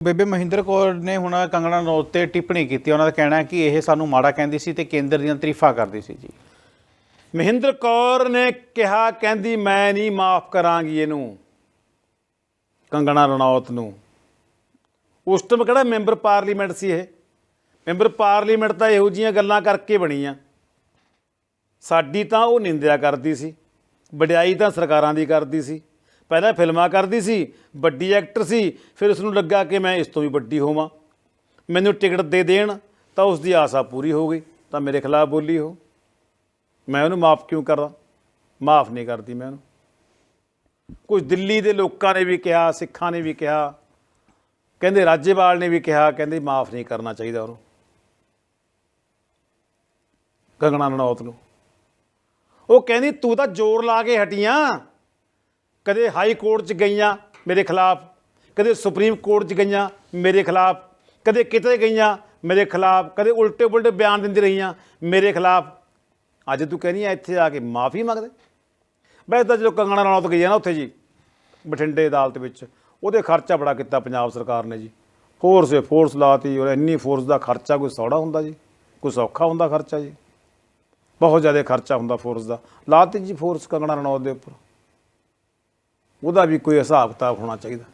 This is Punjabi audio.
ਬੇਬੇ ਮਹਿੰਦਰ ਕੌਰ ਨੇ ਹੁਣ ਕੰਗਣਾ ਰਣੌਤ ਤੇ ਟਿੱਪਣੀ ਕੀਤੀ। ਉਹਨਾਂ ਦਾ ਕਹਿਣਾ ਹੈ ਕਿ ਇਹ ਸਾਨੂੰ ਮਾੜਾ ਕਹਿੰਦੀ ਸੀ ਤੇ ਕੇਂਦਰ ਦੀਆਂ ਤਾਰੀਫਾਂ ਕਰਦੀ ਸੀ ਜੀ। ਮਹਿੰਦਰ ਕੌਰ ਨੇ ਕਿਹਾ, ਕਹਿੰਦੀ, ਮੈਂ ਨਹੀਂ ਮਾਫ ਕਰਾਂਗੀ ਇਹਨੂੰ, ਕੰਗਣਾ ਰਣੌਤ ਨੂੰ। ਉਸ ਟਾਈਮ ਕਿਹੜਾ ਮੈਂਬਰ ਪਾਰਲੀਮੈਂਟ ਸੀ ਇਹ? ਮੈਂਬਰ ਪਾਰਲੀਮੈਂਟ ਤਾਂ ਇਹੋ ਜੀਆਂ ਗੱਲਾਂ ਕਰਕੇ ਬਣੀ ਆ ਸਾਡੀ ਤਾਂ ਉਹ ਨਿੰਦਿਆ ਕਰਦੀ ਸੀ, ਵਡਿਆਈ ਤਾਂ ਸਰਕਾਰਾਂ ਦੀ ਕਰਦੀ ਸੀ। ਪਹਿਲਾਂ ਫਿਲਮਾਂ ਕਰਦੀ ਸੀ, ਵੱਡੀ ਐਕਟਰ ਸੀ, ਫਿਰ ਉਸ ਨੂੰ ਲੱਗਾ ਕਿ ਮੈਂ ਇਸ ਤੋਂ ਵੀ ਵੱਡੀ ਹੋਵਾਂ। ਮੈਨੂੰ ਟਿਕਟ ਦੇ ਦੇਣ, ਤਾਂ ਉਸ ਦੀ ਆਸਾ ਪੂਰੀ ਹੋ ਗਈ, ਤਾਂ ਮੇਰੇ ਖਿਲਾਫ ਬੋਲੀ ਉਹ। ਮੈਂ ਉਹਨੂੰ ਮਾਫ ਕਿਉਂ ਕਰਾਂ? ਮਾਫ ਨਹੀਂ ਕਰਦੀ ਮੈਂ ਉਹਨੂੰ। ਕੁਝ ਦਿੱਲੀ ਦੇ ਲੋਕਾਂ ਨੇ ਵੀ ਕਿਹਾ, ਸਿੱਖਾਂ ਨੇ ਵੀ ਕਿਹਾ, ਕਹਿੰਦੇ ਰਾਜੇਵਾਲ ਨੇ ਵੀ ਕਿਹਾ, ਕਹਿੰਦੇ ਮਾਫ ਨਹੀਂ ਕਰਨਾ ਚਾਹੀਦਾ ਉਹਨੂੰ। ਗਗਨਾ ਨਣੌਤ ਨੂੰ। ਉਹ ਕਹਿੰਦੀ, ਤੂੰ ਤਾਂ ਜ਼ੋਰ ਲਾ ਕੇ ਹਟੀਆਂ ਕਦੇ ਹਾਈ ਕੋਰਟ 'ਚ ਗਈਆਂ ਮੇਰੇ ਖਿਲਾਫ, ਕਦੇ ਸੁਪਰੀਮ ਕੋਰਟ 'ਚ ਗਈਆਂ ਮੇਰੇ ਖਿਲਾਫ, ਕਦੇ ਕਿਤੇ ਗਈਆਂ ਮੇਰੇ ਖਿਲਾਫ, ਕਦੇ ਉਲਟੇ ਪੁਲਟੇ ਬਿਆਨ ਦਿੰਦੀ ਰਹੀਆਂ ਮੇਰੇ ਖਿਲਾਫ। ਅੱਜ ਤੂੰ ਕਹਿੰਦੀ ਆ, ਇੱਥੇ ਆ ਕੇ ਮਾਫੀ ਮੰਗਦੇ? ਵੈਸੇ ਤਾਂ ਜਦੋਂ ਕੰਗਣਾ ਰਣੌਤ ਗਈ ਆ ਨਾ ਉੱਥੇ ਜੀ, ਬਠਿੰਡੇ ਅਦਾਲਤ ਵਿੱਚ, ਉਹਦੇ ਖਰਚਾ ਬੜਾ ਕੀਤਾ ਪੰਜਾਬ ਸਰਕਾਰ ਨੇ ਜੀ। ਫੋਰਸ ਏ ਫੋਰਸ ਲਾਤੀ, ਔਰ ਇੰਨੀ ਫੋਰਸ ਦਾ ਖਰਚਾ ਕੋਈ ਸੌੜਾ ਹੁੰਦਾ ਜੀ? ਕੋਈ ਸੌਖਾ ਹੁੰਦਾ ਖਰਚਾ ਜੀ? ਬਹੁਤ ਜ਼ਿਆਦਾ ਖਰਚਾ ਹੁੰਦਾ ਫੋਰਸ ਦਾ। ਲਾਤੀ ਜੀ ਫੋਰਸ ਕੰਗਣਾ ਰਣੌਤ ਦੇ ਉੱਪਰ। ਉਹਦਾ ਵੀ ਕੋਈ ਹਿਸਾਬ ਕਿਤਾਬ ਹੋਣਾ ਚਾਹੀਦਾ। ਜੀ